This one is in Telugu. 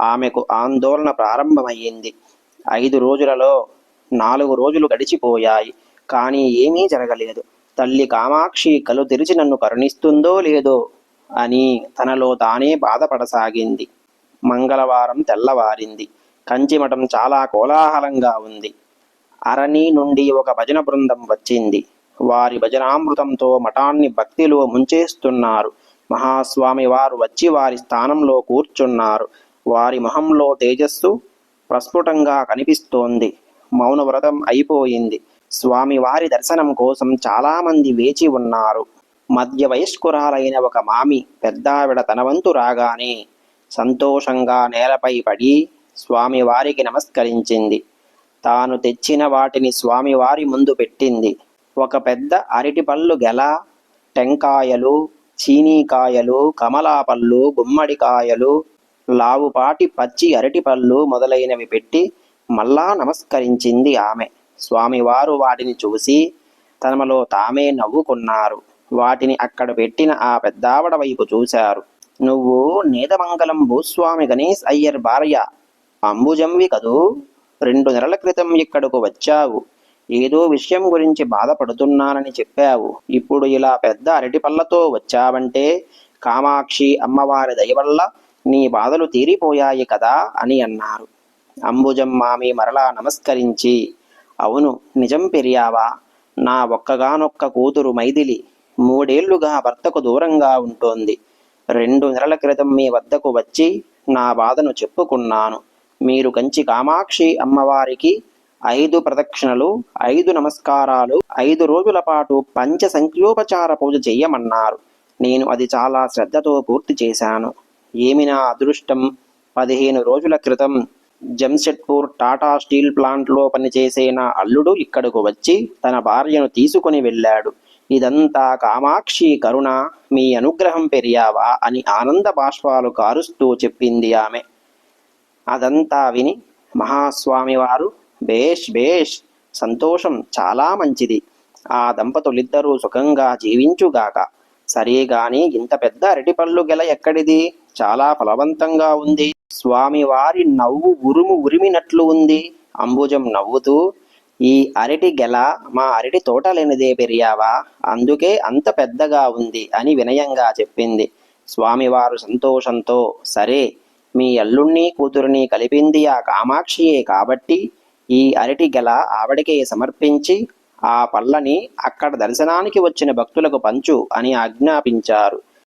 ఆమెకు ఆందోళన ప్రారంభమయ్యింది. ఐదు రోజులలో నాలుగు రోజులు గడిచిపోయాయి. కానీ ఏమీ జరగలేదు. తల్లి కామాక్షి కలు తెరిచి నన్ను కరుణిస్తుందో లేదో అని తనలో తానే బాధపడసాగింది. మంగళవారం తెల్లవారింది. కంచిమఠం చాలా కోలాహలంగా ఉంది. అరణి నుండి ఒక భజన బృందం వచ్చింది. వారి భజనామృతంతో మఠాన్ని భక్తిలో ముంచేస్తున్నారు. మహాస్వామి వారు వచ్చి వారి స్థానంలో కూర్చున్నారు. వారి మొహంలో తేజస్సు ప్రస్ఫుటంగా కనిపిస్తోంది. మౌనవ్రతం అయిపోయింది. స్వామివారి దర్శనం కోసం చాలామంది వేచి ఉన్నారు. మధ్య వయస్కురాలైన ఒక మామి పెద్దావిడ తన వంతు రాగానే సంతోషంగా నేలపై పడి స్వామివారికి నమస్కరించింది. తాను తెచ్చిన వాటిని స్వామివారి ముందు పెట్టింది. ఒక పెద్ద అరటిపళ్ళు గెల టెంకాయలు చీనీకాయలు కమలాపళ్ళు గుమ్మడికాయలు లావుపాటి పచ్చి అరటిపళ్ళు మొదలైనవి పెట్టి మళ్ళా నమస్కరించింది ఆమె. స్వామివారు వాటిని చూసి తనమలో తామే నవ్వుకున్నారు. వాటిని అక్కడ పెట్టిన ఆ పెద్దావడ వైపు చూశారు. నువ్వు నేదమంగళం భూస్వామి గణేష్ అయ్యర్ భార్య. అంబుజంవి కదూ? రెండు నెలల క్రితం ఇక్కడకు వచ్చావు. ఏదో విషయం గురించి బాధపడుతున్నానని చెప్పావు. ఇప్పుడు ఇలా పెద్ద అరటిపళ్ళతో వచ్చావంటే కామాక్షి అమ్మవారి దయ వల్ల నీ బాధలు తీరిపోయాయి కదా అని అన్నారు. అంబుజం మామి మరలా నమస్కరించి అవును నిజం పెరియావా? నా ఒక్కగానొక్క కూతురు మైథిలి మూడేళ్ళుగా భర్తకు దూరంగా ఉంటోంది. రెండు నెలల క్రితం మీ వద్దకు వచ్చి నా బాధను చెప్పుకున్నాను. మీరు కంచి కామాక్షి అమ్మవారికి ఐదు ప్రదక్షిణలు ఐదు నమస్కారాలు ఐదు రోజుల పాటు పంచ సంఖ్యోపచార పూజ చెయ్యమన్నారు. నేను అది చాలా శ్రద్ధతో పూర్తి చేశాను. ఏమి నా అదృష్టం? పదిహేను రోజుల క్రితం జంషెడ్పూర్ టాటా స్టీల్ ప్లాంట్లో పనిచేసే నా అల్లుడు ఇక్కడకు వచ్చి తన భార్యను తీసుకుని వెళ్ళాడు. ఇదంతా కామాక్షి కరుణ మీ అనుగ్రహం పెరియావా అని ఆనంద బాష్పాలు కారుస్తూ చెప్పింది ఆమె. అదంతా విని మహాస్వామివారు బేష్ బేష్ సంతోషం చాలా మంచిది. ఆ దంపతులిద్దరూ సుఖంగా జీవించుగాక. సరే గాని ఇంత పెద్ద అరటిపళ్ళు గెల ఎక్కడిది? చాలా ఫలవంతంగా ఉంది. స్వామివారి నవ్వు ఉరుము ఉరిమినట్లు ఉంది. అంబుజం నవ్వుతూ ఈ అరటి గెల మా అరటి తోట లేనిదే పెరియావా? అందుకే అంత పెద్దగా ఉంది అని వినయంగా చెప్పింది. స్వామివారు సంతోషంతో సరే మీ అల్లుణ్ణి కూతురుని కలిపింది ఆ కామాక్షియే కాబట్టి ఈ అరటి గెల ఆవిడకే సమర్పించి ఆ పళ్ళని అక్కడ దర్శనానికి వచ్చిన భక్తులకు పంచు అని ఆజ్ఞాపించారు.